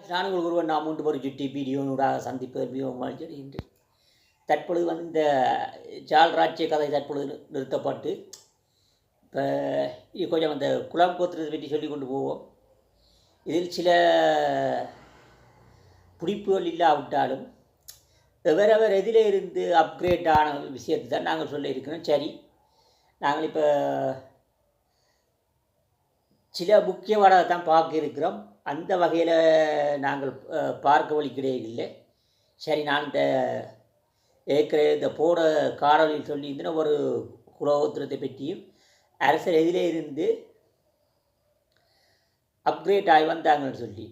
நானுங்கள் ஒருவன் நாம் மூன்று ஒரு சுட்டி வீடியோனூடாக சந்திப்பது மிகவும் மகிழ்ச்சி தற்பொழுது வந்து இந்த ஜால்ராஜ்ய கதை தற்பொழுது நிறுத்தப்பட்டு இப்போ இது கொஞ்சம் அந்த குளம் கோத்திரத்தை பற்றி சொல்லி கொண்டு போவோம். இதில் சில பிடிப்புகள் இல்லாவிட்டாலும் எவரவர் எதிலே இருந்து அப்கிரேட் ஆன விஷயத்தை தான் நாங்கள் சொல்ல இருக்கிறோம். சரி நாங்கள் இப்போ சில முக்கியமானதை தான் பார்க்க இருக்கிறோம். அந்த வகையில் நாங்கள் பார்க்க வழி இல்லை. சரி நான் இந்த ஏற்கனவே இந்த போட காணொலியில் சொல்லியிருந்தேன் ஒரு குலோத்திரத்தை பற்றியும். அரசர் எதிலே இருந்து அப்கிரேட் ஆகி வந்தாங்கன்னு சொல்லி.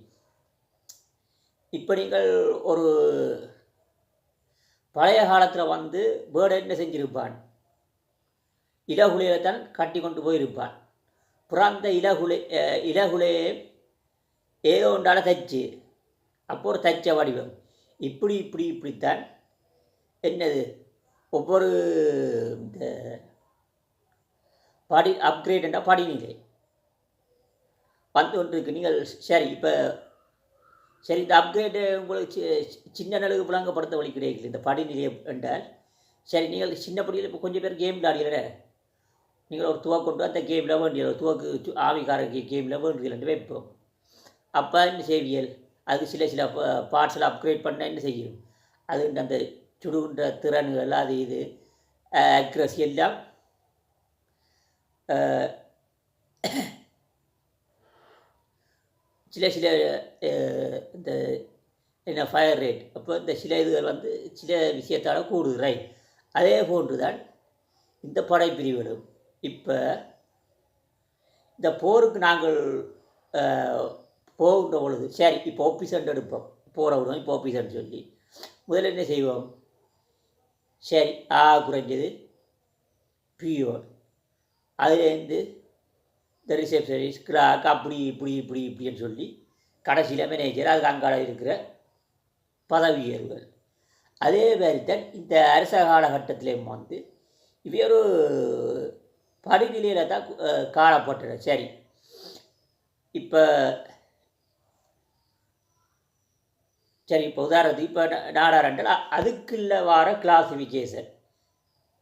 இப்போ நீங்கள் ஒரு பழைய காலத்தில் வந்து பேர்டு என்ன செஞ்சிருப்பான்? இலகுலையில் தான் கட்டி கொண்டு போயிருப்பான். பிறந்த இலகுலை அஹ், இலகுலையை ஏதோ ஒன்றால் தச்சு. அப்போ ஒரு தச்ச வடிவம். இப்படி இப்படி இப்படித்தான் என்னது? ஒவ்வொரு இந்த படி அப்கிரேட் என்ற படிநிலை. வந்து கொண்டிருக்கு. நீங்கள் சரி இப்போ சரி இந்த அப்கிரேடு உங்களுக்கு சி- சின்ன அளவுக்கு புலங்கப்படுத்த வழி இந்த படிநிலை என்றால் சரி நீங்கள் சின்ன படியில் இப்போ கொஞ்சம் பேர் கேம் விளையாடுகிற நீங்கள் ஒரு துவா கொண்டு அந்த கேமில் வேண்டிய ஒரு துவக்கு து- கேமில் வேண்டியது வைப்போம். அப்போ என்ன செய்வியல் அது சில சில பார்ட்ஸில் அப்கிரேட் பண்ண என்ன செய்யும்? அது அந்த சுடுகின்ற திறன்கள் அது இது அக்ரஸி எல்லாம் சில சில இந்த என்ன ஃபயர் ரேட் அப்போ இந்த சில இதுகள் வந்து சில விஷயத்தால் கூடுது. ரைட் அதே போன்று தான் இந்த படைப்பிரிவுகளும். இப்போ இந்த போருக்கு நாங்கள் போகின்ற பொழுது சரி இப்போ ஆஃபீஸர் எடுப்போம். போகிற விடுவோம் இப்போ ஆஃபீஸர்னு சொல்லி. முதல்ல என்ன செய்வோம்? சரி ஆ குறைஞ்சது பியோன் அதுலேருந்து இந்த ரிசப்ஷனிஸ்ட் கிளாக் அப்படி இப்படி இப்படி இப்படின்னு சொல்லி கடைசியில் மேனேஜர் அதுக்கு அங்காட இருக்கிற பதவி உயர்வுகள் அதே மாதிரி தான் இந்த அரச காலகட்டத்திலேயும் வந்து இவை ஒரு படிநிலையில் தான் காணப்பட்டன சரி இப்போ சரி இப்போ உதாரணத்துக்கு இப்போ நாடாரண்டல் அதுக்குள்ள வார கிளாசிஃபிகேஷன்.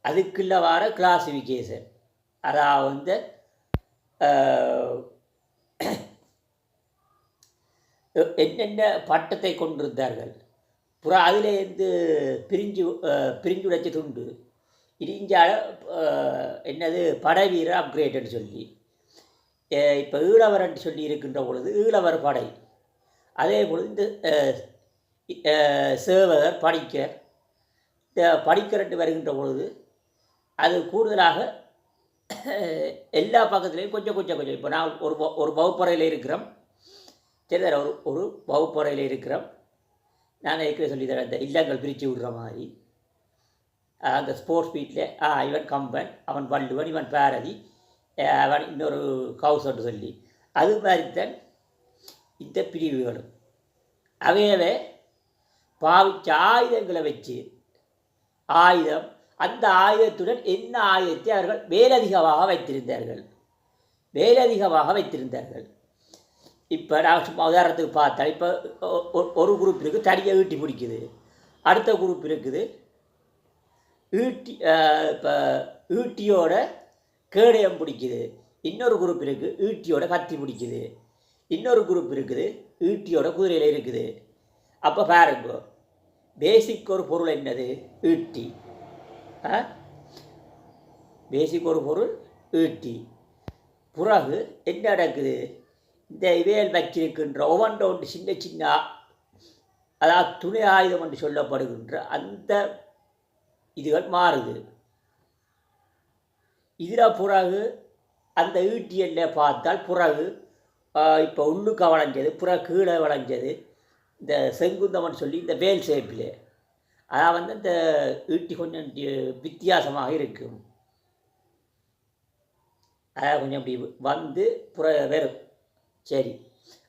அதுக்குள்ள வார கிளாசிஃபிகேஷன். அதாவது வந்து என்னென்ன பட்டத்தை கொண்டிருந்தார்கள்? புறா அதிலேருந்து பிரிஞ்சு பிரிஞ்சு உடைச்சது உண்டு இடிஞ்சால அஹ், என்னது படைவீரர் அப்கிரேடுன்னு சொல்லி இப்போ ஈழவரன் சொல்லி இருக்கின்ற பொழுது ஈழவர் படை. அதே பொழுது இந்த அஹ், படிக்க அஹ், சேவகர் படிக்கர் வருகின்ற பொழுது அது கூடுதலாக எல்லா பக்கத்துலேயும் கொஞ்சம் கொஞ்சம் கொஞ்சம் இப்போ நான் ஒரு ஒரு வகுப்பறையில் இருக்கிறோம். சரி ஒரு ஒரு வகுப்பறையில் இருக்கிறோம். நான் ஏற்கனவே சொல்லி தரேன் இந்த இல்லங்கள் பிரித்து விடுற மாதிரி. அந்த ஸ்போர்ட்ஸ் வீட்டில் ஆ இவன் கம்பன் அவன் வள்ளுவன் இவன் பாரதி அவன் இன்னொரு கவுசன்னு சொல்லி. அது மாதிரி தான் இந்த பிரிவுகளும். அவையவே பாவிச்ச ஆயுதங்களை வச்சு. ஆயுதம் அந்த ஆயுதத்துடன் என்ன ஆயுதத்தை அவர்கள் மேலதிகமாக வைத்திருந்தார்கள். மேலதிகமாக வைத்திருந்தார்கள். இப்போ நான் சும்மா உதாரணத்துக்கு பார்த்தா இப்போ ஒரு குரூப் இருக்குது தனியாக ஈட்டி பிடிக்குது. அடுத்த குரூப் இருக்குது. ஈட்டி இப்போ ஈட்டியோட கேடயம் பிடிக்குது. இன்னொரு குரூப் இருக்குது ஈட்டியோட கத்தி பிடிக்குது. இன்னொரு குரூப் இருக்குது ஈட்டியோட குதிரையில் இருக்குது. அப்போ பாருங்க பேசிக் ஒரு பொருள் என்னது? ஈட்டி. ஆ? பேசிக் ஒரு பொருள் ஈட்டி. பிறகு என்ன நடக்குது? இந்த இவையல் வச்சிருக்கின்ற ஒவ்வொன்று ஒன்று சின்ன சின்ன அதாவது துணை ஆயுதம் என்று சொல்லப்படுகின்ற அந்த இதுகள் மாறுது. இதில் பிறகு அந்த ஈட்டியல்ல பார்த்தால் பிறகு இப்போ உள்ளுக்க வளைஞ்சது புற கீழே வளைஞ்சது இந்த செங்குந்தமன் சொல்லி இந்த வேல் சேப்பிலே அதான் வந்து இந்த ஈட்டி கொஞ்சம் வித்தியாசமாக இருக்கும். அதாவது கொஞ்சம் இப்படி வந்து புற வெறும். சரி.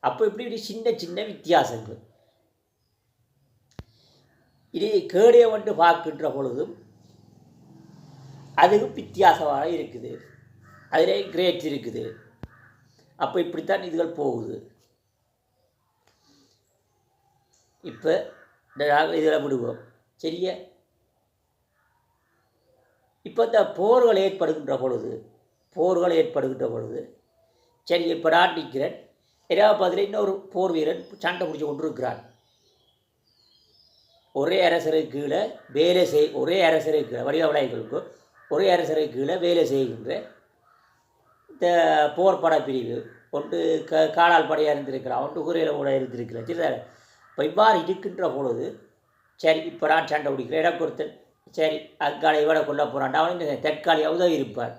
அப்போ இப்படி இப்படி சின்ன சின்ன வித்தியாசங்கள். இது கேடியை வந்து பார்க்கின்ற பொழுதும் அதுக்கு வித்தியாசமாக இருக்குது. அதிலே கிரேட் இருக்குது. அப்போ இப்படித்தான் இதுகள் போகுது. இப்போ நாங்கள் இதில் விடுவோம் சரியா? இப்போ இந்த போர்கள் ஏற்படுகின்ற பொழுது போர்கள் ஏற்படுகின்ற பொழுது சரி இப்போ நான் நிற்கிறேன். இராபதில் இன்னொரு போர் வீரன் சண்டை பிடிச்சி கொண்டிருக்கிறான். ஒரே அரசருக்கு கீழே வேலை செய் ஒரே அரசருக்கு கீழே வடிவவிளைகளுக்கு ஒரே அரசருக்கு கீழே வேலை செய்கின்ற இந்த போர் பட பிரிவு ஒன்று க காலால் படையாக இருந்திருக்கிறான் ஒன்று குதிரையில் கூட இருந்திருக்கிறான். சரி இப்போ இவ்வாறு இருக்கின்ற பொழுது சரி இப்போ நான் சண்டை பிடிக்கிறேன் இடம் கொடுத்தேன் சரி அக்காலை இவனை கொல்ல போகிறான் அவன் தற்காலியாக உதவி இருப்பார்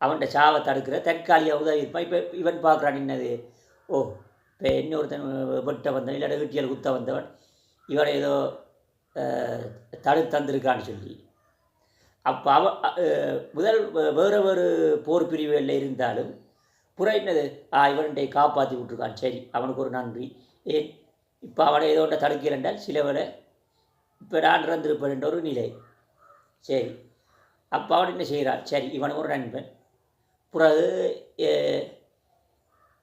அவன்கிட்ட சாவை தடுக்கிற தற்காலியாக உதவி இருப்பான். இப்போ இவன் பார்க்குறான் என்னது? ஓ இப்போ இன்னொருத்தன் வெட்ட வந்தவன் இல்லை வீட்டியல் குத்த வந்தவன் இவனை ஏதோ தடு தந்திருக்கான்னு சொல்லி. அப்போ அவ முதல் வேறு வேறு போர் பிரிவுகளில் இருந்தாலும் புற என்னது? ஆ இவன்கிட்ட காப்பாற்றி விட்ருக்கான் சரி அவனுக்கு ஒரு நன்றி. ஏன்? இப்போ அவனை ஏதோ ஒன்றை தடுக்கல என்றால் இப்போ நான் இறந்திருப்பேன் என்ற ஒரு நிலை. சரி. அப்போ அவன் என்ன செய்கிறாள் சரி இவனுக்கு ஒரு நண்பன். பிறகு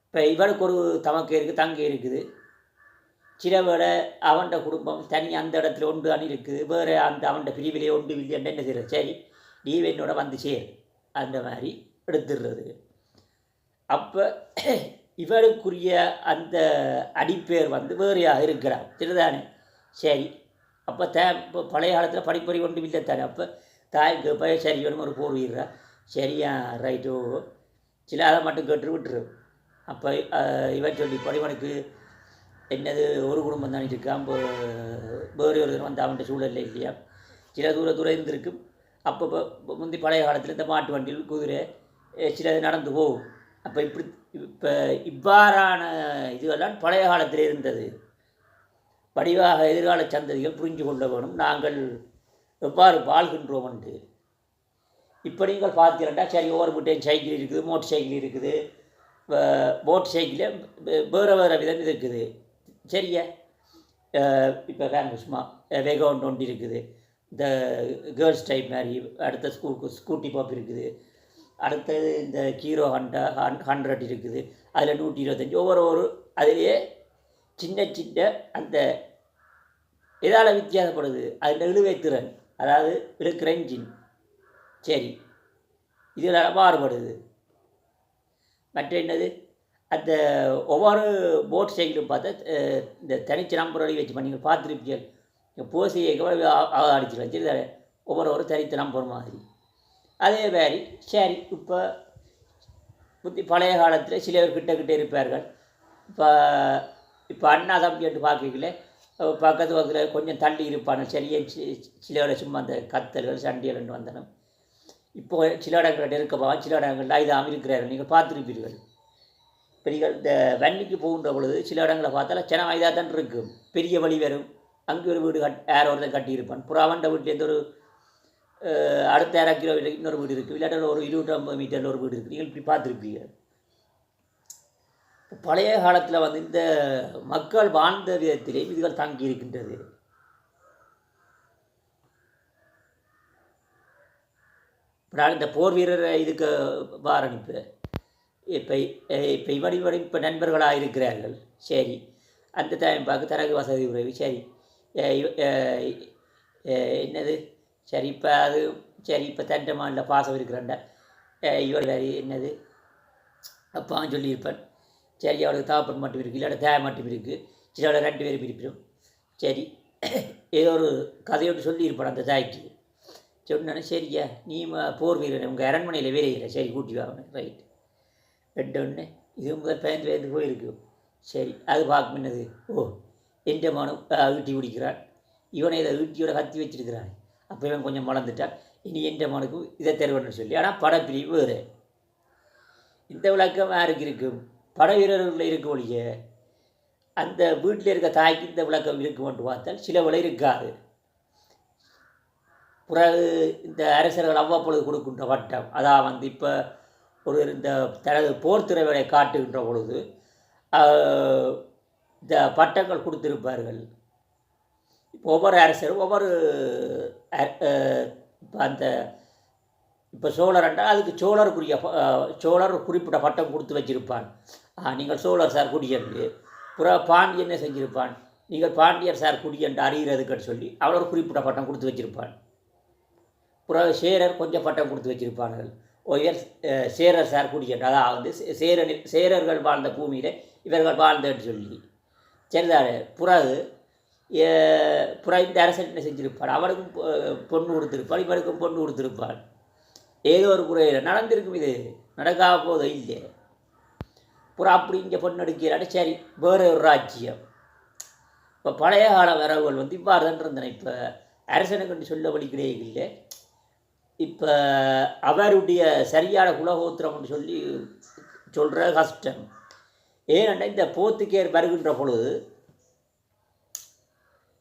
இப்போ இவனுக்கு ஒரு தமக்கு இருக்குது தங்கை இருக்குது. சில அவன்ட குடும்பம் தனி அந்த இடத்துல ஒன்று அணி இருக்குது. வேறு அந்த அவன்ட பிரிவிலே ஒன்று இல்லைன்னு என்ன செய்யறது சரி நீ என்னோட வந்து சேர். அந்த மாதிரி எடுத்துடுறது. அப்போ இவனுக்குரிய அந்த அடிப்பேர் வந்து வேறையாக இருக்கிறார். சரிதானே? சரி. அப்போ தே இப்போ பழைய காலத்தில் படிப்பறி ஒன்றும் இல்லை தானே? அப்போ தாய்க்கு போய் சரி வேணும் ஒரு போர் வீடுறா சரியா ரைட்டோ சில அதை மட்டும் கேட்டு விட்டுரு. அப்போ இவன் சொல்லி படிவனுக்கு என்னது ஒரு குடும்பம் தான் இருக்கான் இப்போ வேறு ஒரு வந்து அவன்கிட்ட சூழல் இல்லையா? சில தூர தூரம் இருந்திருக்கும். அப்போ முந்தி பழைய காலத்தில் இந்த மாட்டு வண்டியில் குதிரை சிலது நடந்து போகும். அப்போ இப்படி இப்போ இவ்வாறான இதுவெல்லாம் பழைய காலத்தில் இருந்தது. வடிவாக எதிர்கால சந்ததிகள் புரிஞ்சு கொள்ள வேணும். நாங்கள் எவ்வாறு வாழ்கின்றோம் என்று. இப்போ நீங்கள் பார்த்தீங்கன்னா சரி ஓவர் வீட்டையும் சைக்கிள் இருக்குது மோட்டர் சைக்கிள் இருக்குது. மோட்டர் சைக்கிளில் வேறு வேறு விதம் இருக்குது. சரியா? இப்போ வேன் சும்மா வேகவுண்ட் ஒன்று இருக்குது. இந்த கேர்ள்ஸ் டைப் மாதிரி அடுத்த ஸ்கூ ஸ்கூட்டி பாப் இருக்குது. அடுத்தது இந்த ஹீரோ ஹண்டா ஹன் ஹண்ட்ரட் இருக்குது. அதில் நூற்றி இருபத்தஞ்சி ஒவ்வொரு ஒரு அதிலேயே சின்ன சின்ன அந்த எதால் வித்தியாசப்படுது. அதில் இழுவை திறன் அதாவது இழுக்கிற இன்ஜின் சரி. இதில் மாறுபடுது. மற்ற என்னது? அந்த ஒவ்வொரு போட் சைக்கிளும் பார்த்தா இந்த தனிச்சு நம்பர் வச்சு நீங்கள் பார்த்துருப்பீங்க போசியை அடிச்சு சரி ஒவ்வொரு ஒரு தனித்த நம்பர் மாதிரி. அதே மாதிரி சரி இப்போ புத்தி பழைய காலத்தில் சிலர் கிட்ட கிட்ட இருப்பார்கள். இப்போ இப்போ அண்ணா தம்பி என்று பார்க்கல பக்கத்து பக்கத்தில் கொஞ்சம் தள்ளி இருப்பானு? சரியே சிலோட சும்மா அந்த கத்தல்கள் சண்டியல் வந்தனும். இப்போ சில இடங்களில் நெருக்கமாக சில இடங்களில் ஐதாம் இருக்கிறார்கள். நீங்கள் பார்த்துருப்பீர்கள். இப்போ நீங்கள் இந்த வன்னிக்கு போகின்ற பொழுது சில இடங்களை பார்த்தால சின்ன இதாக தான் இருக்கும். பெரிய வழி வரும். அங்கே ஒரு வீடு கட் யாரோ ஒருத்தன் கட்டியிருப்பான். புறாவண்ட வீட்டிலேருந்து ஒரு அடுத்த அரை கிலோ இன்னொரு வீடு இருக்குது இல்லாட்ட ஒரு இருபத்தொம்பது மீட்டரில் ஒரு வீடு இருக்குது நீங்கள் இப்படி பார்த்துருப்பீங்க. பழைய காலத்தில் வந்து இந்த மக்கள் வாழ்ந்த விதத்திலே இதுகள் தங்கி இருக்கின்றது. இப்போ நான் இந்த போர் வீரர் இதுக்கு வாரணிப்பு இப்போ இப்போ இவன் இவன் இப்போ நண்பர்களாக இருக்கிறார்கள். சரி. அந்த டைம் பார்க்க தரகு வசதி உறவு. சரி. என்னது? சரி இப்போ அது சரி இப்போ தண்டமான பாசம் இருக்கிறாண்ட இவர் வேறு என்னது? அப்பான்னு சொல்லியிருப்பேன். சரி அவளுக்கு தாப்பன் மட்டும் இருக்குது இல்லாட்ட தேவை மட்டும் இருக்குது சில ரெண்டு பேரும் பிரிப்பிடும் சரி ஏதோ ஒரு கதையோடு சொல்லியிருப்பான் அந்த தாய்க்கு. சொன்னேன் சரியா நீ போர் வீரன் உங்கள் அரண்மனையில் வேலை இல்லை சரி கூட்டி வாங்கணும் ரைட் ரெண்டு ஒன்று இது முதல் பயந்து பயந்து போயிருக்கு? சரி அது பார்க்கும் என்னது? ஓ எந்த மனம் ஈட்டி பிடிக்கிறான். இவனை இதை ஈட்டியோட கத்தி வச்சிருக்கிறான். அப்போ இவன் கொஞ்சம் வளர்ந்துட்டான் இனி எந்த மனுக்கு இதை தருவன்னு சொல்லி. ஆனால் படப்பிரிவு வேறு. இந்த விளக்கம் யாருக்கு இருக்கும்? பட வீரர்களில் இருக்க ஒழிய அந்த வீட்டில் இருக்க தாய்க்கு இந்த விளக்கம் இருக்குமென்று பார்த்தால் சில விலை இருக்காது. பிறகு இந்த அரசர்கள் அவ்வப்பொழுது கொடுக்கின்ற வட்டம் அதான் வந்து இப்போ ஒரு இந்த தனது போர் திறமையை காட்டுகின்ற பொழுது இந்த பட்டங்கள் கொடுத்திருப்பார்கள். இப்போ ஒவ்வொரு அரசரும் ஒவ்வொரு அ- இப்போ அந்த இப்போ சோழர் என்றால் அதுக்கு சோழருக்குரிய சோழர் குறிப்பிட்ட பட்டம் கொடுத்து வச்சிருப்பான். நீங்கள் சோழர் சார் குடியன்று புற பாண்டியனே செஞ்சிருப்பான்? நீங்கள் பாண்டியர் சார் குடியன்று அறிகிறதுக்குன்னு சொல்லி அவள் குறிப்பிட்ட பட்டம் கொடுத்து வச்சிருப்பான். புற சேரர் கொஞ்சம் பட்டம் கொடுத்து வச்சிருப்பார்கள். உயர் சேரர் சார் குடியன்று அதாவது சே- சேரனில் சேரர்கள் வாழ்ந்த பூமியில் இவர்கள் வாழ்ந்தன்னு சொல்லி. சரிதானே? புறகு அஹ், இந்த அரசன் என்ன செஞ்சிருப்பான் அவனுக்கும் பொ- பொண்ணு கொடுத்திருப்பான் இவனுக்கும் பொண்ணு கொடுத்துருப்பாள் ஏதோ ஒரு குறையில் நடந்திருக்கும் இது. நடக்காம போதும் இல்லை. புறா அப்படி இங்கே பொண்ணு எடுக்கிறாரு. சரி வேறு ஒரு ராஜ்யம். இப்போ பழைய கால வரவுகள் வந்து இவ்வாறு தான் இருந்தன. இப்போ அரசனுக்கு சொல்ல கிடையாது இல்லை இப்போ அவருடைய சரியான குலகோத்திரம்னு சொல்லி சொல்கிற கஷ்டம். ஏனென்றால் இந்த போத்துக்கேர் வருகின்ற பொழுது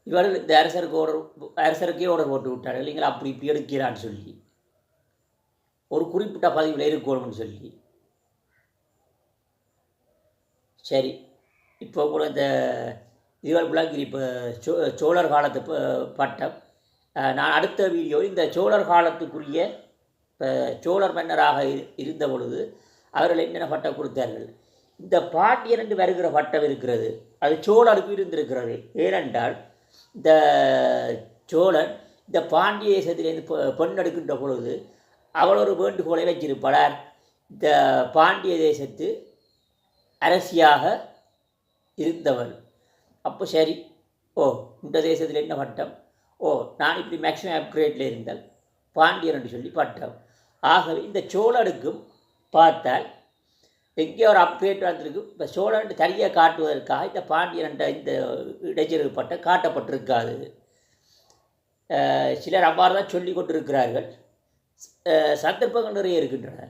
இவர்கள் இந்த அரசருக்கு ஆர்டர் அரசருக்கே ஆர்டர் போட்டு விட்டார்கள். இல்லைங்களா அப்படி இப்படி எடுக்கிறான்னு சொல்லி ஒரு குறிப்பிட்ட பதிவில் இருக்கணும்னு சொல்லி. சரி இப்போ கூட இந்த இதுவரை புலாங்கிரி இப்போ சோ சோழர் காலத்து ப- பட்டம். நான் அடுத்த வீடியோ இந்த சோழர் காலத்துக்குரிய இப்போ சோழர் மன்னராக இரு- இருந்த பொழுது அவர்கள் என்னென்ன பட்டம் கொடுத்தார்கள்? இந்த பாட்டியன் என்று வருகிற பட்டம் இருக்கிறது. அது சோழருக்கு இருந்திருக்கிறது. ஏனென்றால் இந்த சோழன் இந்த பாண்டிய தேசத்திலேருந்து பெ- பெண் எடுக்கின்ற பொழுது அவள் ஒரு வேண்டுகோளை வச்சிருப்பார் இந்த பாண்டிய தேசத்து அரசியாக இருந்தவள். அப்போ சரி ஓ இந்த தேசத்தில் என்ன பட்டம்? ஓ நான் இப்படி மேக்ஸிமம் அப்கிரேட்டில் இருந்தால் பாண்டியன் என்று சொல்லி பட்டம். ஆகவே இந்த சோழனுக்கும் பார்த்தால் எங்கே ஒரு அப்கிரேட் வந்திருக்கு. இப்போ சோழன் தனியாக காட்டுவதற்காக இந்த பாண்டியன் என்ற இந்த இடைச்செருவு பட்டம் காட்டப்பட்டிருக்காது சிலர் அவ்வாறு தான் சொல்லி கொண்டிருக்கிறார்கள் சந்தர்ப்பங்கள் நிறைய இருக்கின்றன.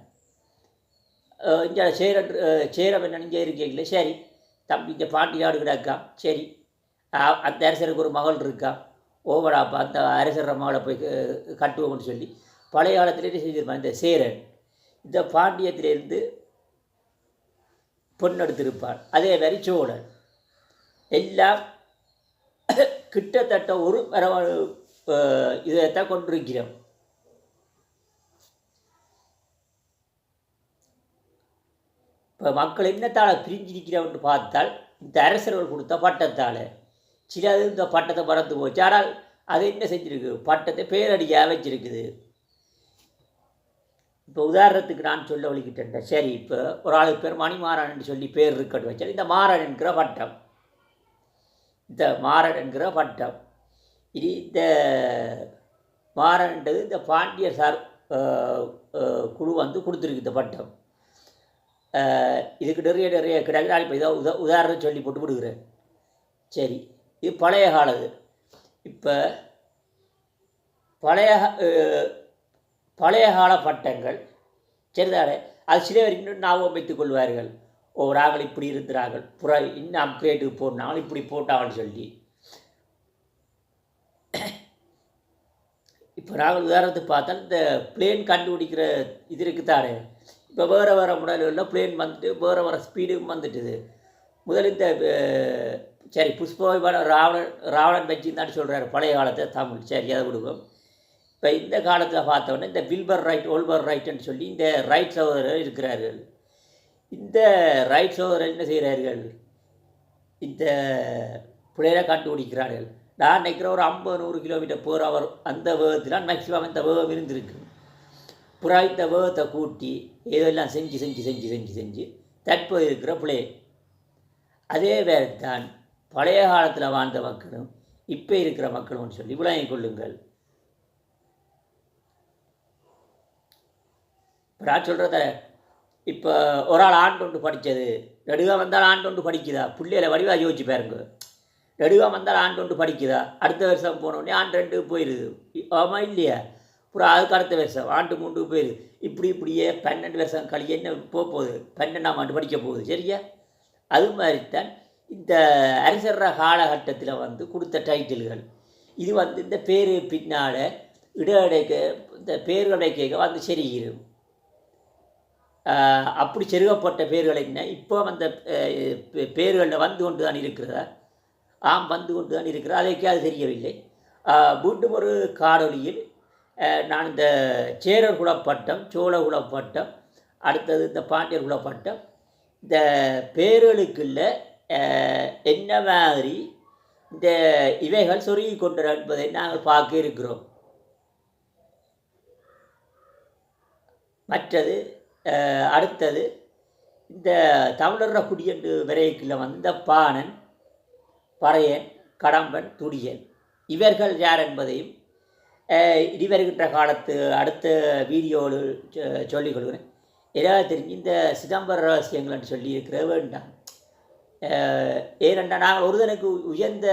இங்கே சேர சேரம் என்ன இங்கே இருக்கீங்களே? சரி. தம்பி இங்கே பாண்டி நாடு கிடக்கா? சரி. அந்த அரசருக்கு ஒரு மகள் இருக்கா? ஓவடாப்பா அந்த அரசர் மகளை போய் கட்டுவோம்னு சொல்லி பழைய காலத்திலே செஞ்சிருப்பான் இந்த சேரன். இந்த பாண்டியத்திலேருந்து பொண்ணு அதே மாதிரி சோழன் எல்லாம் கிட்டத்தட்ட ஒரு மரபணு இதைத்தான் கொண்டிருக்கிறோம். இப்போ மக்கள் என்னத்தால் பிரிஞ்சிருக்கிறவன் பார்த்தால் இந்த அரசர்கள் கொடுத்த பட்டத்தால். சில இந்த பட்டத்தை மறந்து போச்சு. ஆனால் அது என்ன செஞ்சுருக்கு? பட்டத்தை பேரடியாக வச்சிருக்குது. இப்போ உதாரணத்துக்கு நான் சொல்ல வழிகிட்டேன் சரி இப்போ ஒரு ஆளுக்கு பேர் மணிமாறன் சொல்லி பேர் இருக்கட்டும் வச்சால் இந்த மாறன் என்கிற பட்டம். இந்த மாறன் என்கிற பட்டம். இது இந்த மாறன்ன்றது இந்த பாண்டிய சார் குழு வந்து கொடுத்துருக்கு இந்த பட்டம். இதுக்கு நிறைய நிறைய கிடையாது. நான் இப்போ இதை உத உதாரணம் சொல்லி போட்டு விடுகிறேன். சரி இது பழைய காலது. இப்போ பழைய பழைய கால பட்டங்கள். சரிதானே? அது சில வரைக்கும் ஞாபகம் வைத்துக் கொள்வார்கள். ஓ நாங்கள் இப்படி இருக்கிறார்கள். புற இன்னும் அப்கிரேட்டுக்கு போனாலும் இப்படி போட்டாங்கன்னு சொல்லி. இப்போ நாங்கள் உதாரணத்துக்கு பார்த்தா இந்த பிளேன் கண்டுபிடிக்கிற இது இருக்குதானே? இப்போ வேறு வேறு முடலில் பிளேன் வந்துட்டு வேறு வேறு ஸ்பீடும் வந்துட்டுது. முதல் இந்த சரி புஷ்ப ராவணன் ராவணன் ராவணன் தான் சொல்கிறாரு பழைய காலத்தை தமிழ். சரி அதை விடுவோம். இப்போ இந்த காலத்தில் பார்த்தோன்னே இந்த வில்பர் ரைட் ஓல்பர் ரைட்னு சொல்லி இந்த ரைட் சகோதரர் இருக்கிறார்கள். இந்த ரைட் சகோதரர் என்ன செய்கிறார்கள்? இந்த பிள்ளைகளை கண்டுபிடிக்கிறார்கள். நான் நினைக்கிற ஒரு ஐம்பது நூறு கிலோமீட்டர் போகிற அவர் அந்த வேகத்தில் மேக்ஸிமம் இந்த வேகம் இருந்திருக்கு. புறா இந்த வேகத்தை கூட்டி இதெல்லாம் செஞ்சு செஞ்சு செஞ்சு செஞ்சு செஞ்சு தற்போது இருக்கிற பிள்ளை. அதே வேறு தான் பழைய காலத்தில் வாழ்ந்த மக்களும் இப்போ இருக்கிற மக்களும் சொல்லி விளங்கிக் கொள்ளுங்கள். இப்போ நான் சொல்கிறத இப்போ ஒரு ஆள் ஆண்டு கொண்டு படித்தது நடுகா வந்தால் ஆண்டு ஒன்று படிக்குதா? பிள்ளைகளை வடிவாக யோசிச்சு பாருங்க. நடுகா வந்தால் ஆண்டு ஒன்று படிக்குதா? அடுத்த வருஷம் போனோடனே ஆண்டு ரெண்டு போயிடுது ஆமாம் இல்லையா? அப்புறம் அதுக்கு அடுத்த வருஷம். ஆண்டு மூன்று போயிடுது இப்படி இப்படியே பன்னெண்டு வருஷம் கழி என்ன போக போகுது? பன்னெண்டாம் ஆண்டு படிக்க போகுது. சரியா? அது மாதிரி தான் இந்த அரசர காலகட்டத்தில் வந்து கொடுத்த டைட்டில்கள். இது வந்து இந்த பேர் பின்னால் இடையடைக்க இந்த பேர்களை கேட்க வந்து சரிகிரும். அப்படி செருகப்பட்ட பேர்கள் என்ன? இப்போ அந்த பேர்களில் வந்து கொண்டு தான் இருக்கிறதா? ஆம் வந்து கொண்டு தான் இருக்கிறதா? அதைக்கே அது தெரியவில்லை. மீண்டும் ஒரு காணொளியில் நான் இந்த சேரர் குலப்பட்டம் சோழ குலப்பட்டம் அடுத்தது இந்த பாண்டியர் குலப்பட்டம் இந்த பேர்களுக்குள்ள என்ன மாதிரி இந்த இவைகள் சொருகி கொண்டன என்பதை நாங்கள் பார்க்க இருக்கிறோம். மற்றது அடுத்தது இந்த தமிழர குடி என்று விரைக்கில் வந்த பாணன் பறையன் கடம்பன் துடியன் இவர்கள் யார் என்பதையும் இனி வருகின்ற காலத்து அடுத்த வீடியோவில் சொ- சொல்லிக் கொள்கிறேன். ஏதாவது தெரிஞ்சு இந்த சிதம்பர ரகசியங்கள் என்று சொல்லியிருக்கிற வேண்டாம். ஏனென்றால் நாங்கள் ஒருதனுக்கு உயர்ந்த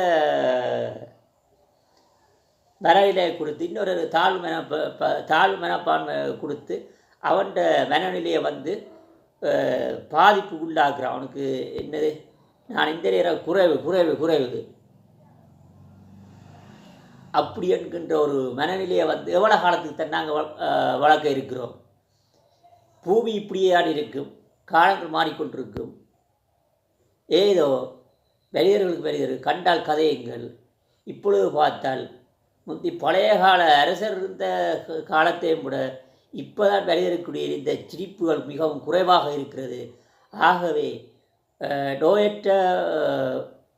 வரையில கொடுத்து இன்னொரு தாழ் மன ப- ப- தாழ் மனப்பான்மை கொடுத்து அவன் மனநிலையை வந்து பாதிப்பு உண்டாக்குறான் உள்ளாக்குறான் அவனுக்கு என்னது? நான் இந்த நேரம் குறைவு குறைவு குறைவு அப்படி என்கின்ற ஒரு மனநிலையை வந்து எவ்வளோ காலத்துக்கு தான் நாங்கள் வளர்க்க இருக்கிறோம்? பூமி இப்படியேதான் இருக்கும். காலங்கள் மாறிக்கொண்டிருக்கும். ஏதோ வெளியர்களுக்கு வெளியர் கண்டால் கதையுங்கள். இப்பொழுது பார்த்தால் முந்தி பழைய கால அரசர் இருந்த காலத்தையும் கூட விட இப்போதான் வெளியேறக்கூடிய இந்த சிரிப்புகள் மிகவும் குறைவாக இருக்கிறது. ஆகவே நோயற்ற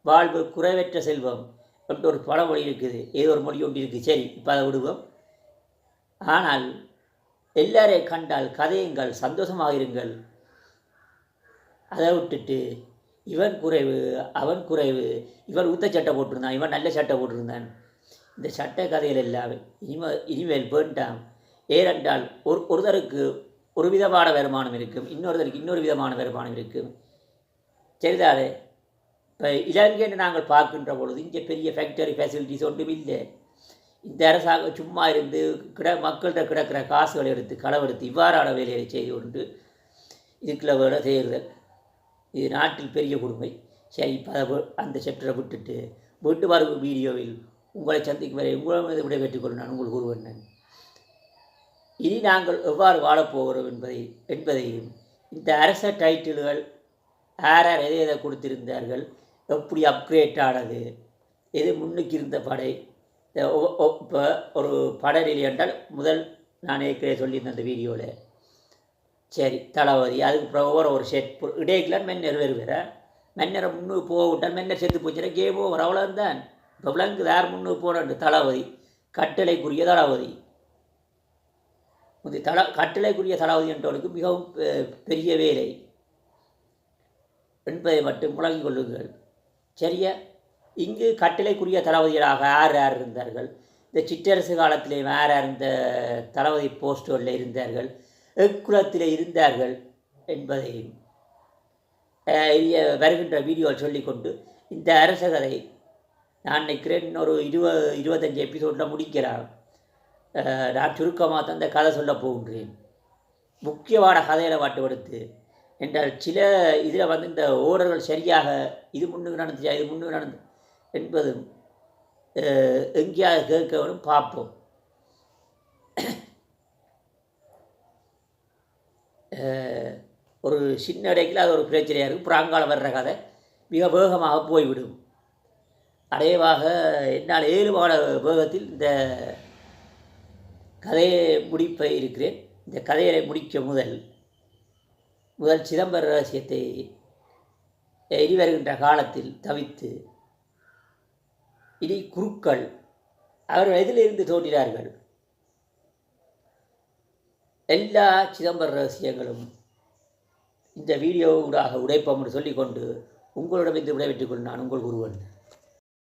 வாழ்வு குறைவற்ற செல்வம் அப்படின்ட்டு ஒரு பழமொழி இருக்குது. ஏதோ ஒரு மொழி ஒன்று இருக்குது. சரி இப்போ அதை விடுவோம். ஆனால் எல்லாரையும் கண்டால் கதையுங்கள் சந்தோஷமாக இருங்கள். அதை விட்டுட்டு இவன் குறைவு அவன் குறைவு இவன் ஊத்த சட்டை போட்டிருந்தான் இவன் நல்ல சட்டை போட்டிருந்தான். இந்த சட்டை கதைகள் எல்லாமே இனிமே இனிமேல் வேண்டாம். ஏனென்றால் ஒரு ஒருத்தருக்கு ஒரு விதமான வருமானம் இருக்கும் இன்னொருத்தருக்கு இன்னொரு விதமான வருமானம் இருக்கும். சரிதானே? இப்போ இலங்கைன்னு நாங்கள் பார்க்கின்ற பொழுது இங்கே பெரிய ஃபேக்டரி ஃபெசிலிட்டிஸ் ஒன்றும் இல்லை. இந்த அரசாங்கம் சும்மா இருந்து கிட மக்கள்கிட்ட கிடக்கிற காசுகளை எடுத்து களவெடுத்து இவ்வாறான வேலையை செய்து கொண்டு இதுக்குள்ள வேலை செய்கிறது. இது நாட்டில் பெரிய கொடுமை. சரி இப்போ அதை அந்த செப்டரை விட்டுட்டு வீட்டு வரவு வீடியோவில் உங்களை சந்திக்கும் வரை உங்களை மீது விடைபெற்றுக் கொள்ள நான் உங்களுக்கு ஒருவன் இனி நாங்கள் எவ்வாறு வாழப்போகிறோம் என்பதை என்பதையும் இந்த அரச டைட்டில்கள் யார் யார் எதை எதை கொடுத்திருந்தார்கள் எப்படி அப்கிரேட் ஆனது எது முன்னுக்கு இருந்த படை இப்போ ஒரு படரில் என்றால் முதல் நான் ஏற்கனவே சொல்லியிருந்தேன் அந்த வீடியோவில் சரி தளபதி அதுக்கு அப்புறம் ஒவ்வொரு ஒரு செட் இடையெல்லாம் மென்னர் வருவேற மென்னரை முன்னுக்கு போக விட்டால் மென்னர் செத்து போச்சுன்னா கேம் ஓவர் அவ்வளோதான் இப்போ விலங்கு யார் முன்னுக்கு போனது தளபதி கட்டளைக்குரிய தளபதி. முந்தைய தள கட்டளைக்குரிய தளபதி என்றவர்களுக்கு மிகவும் பெ- பெரிய வேலை. என்பதை மட்டும் முழங்கிக் கொள்ளுங்கள். சரியா இங்கு கட்டளைக்குரிய தளபதிகளாக யார் யார் இருந்தார்கள்? இந்த சிற்றரசு காலத்திலே யார் யார் இந்த தளபதி போஸ்டுகளில் இருந்தார்கள்? எக்குலத்தில் இருந்தார்கள் என்பதையும் வருகின்ற வீடியோவில் சொல்லிக்கொண்டு இந்த அரச கதை நான் நினைக்கிறேன் இன்னொரு இருபது இருபத்தஞ்சி எபிசோடில் முடிக்கிறான் நான் சுருக்கமாக தான் இந்த கதை சொல்ல போகின்றேன். முக்கியமான கதையில் வாட்டுப்படுத்து என்றால் சில இதில் வந்து இந்த ஓடர்கள் சரியாக இது முன்னுக்கு நடந்துச்சா இது முன்னுக்கு நடந்து என்பதும் எங்கேயாவது கேட்கணும் பார்ப்போம். ஒரு சின்ன இடைக்கில் அது ஒரு பிரச்சனையாக இருக்கும். புறாங்காலம் வர்ற கதை மிக வேகமாக போய்விடும். அடையவாக என்னால் ஏழுமான வேகத்தில் இந்த கதையை முடிப்ப இருக்கிறேன். இந்த கதையை முடிக்க முதல் முதல் சிதம்பர ரகசியத்தை இனி வருகின்ற காலத்தில் தவித்து இனி குருக்கள் அவர்கள் எதிலிருந்து தோன்றினார்கள்? எல்லா சிதம்பர ரகசியங்களும் இந்த வீடியோ ஊடாக உடைப்போம் என்று சொல்லிக்கொண்டு உங்களிடமிருந்து விடைபெற்றுக் கொண்டு நான் உங்கள் குருவன்.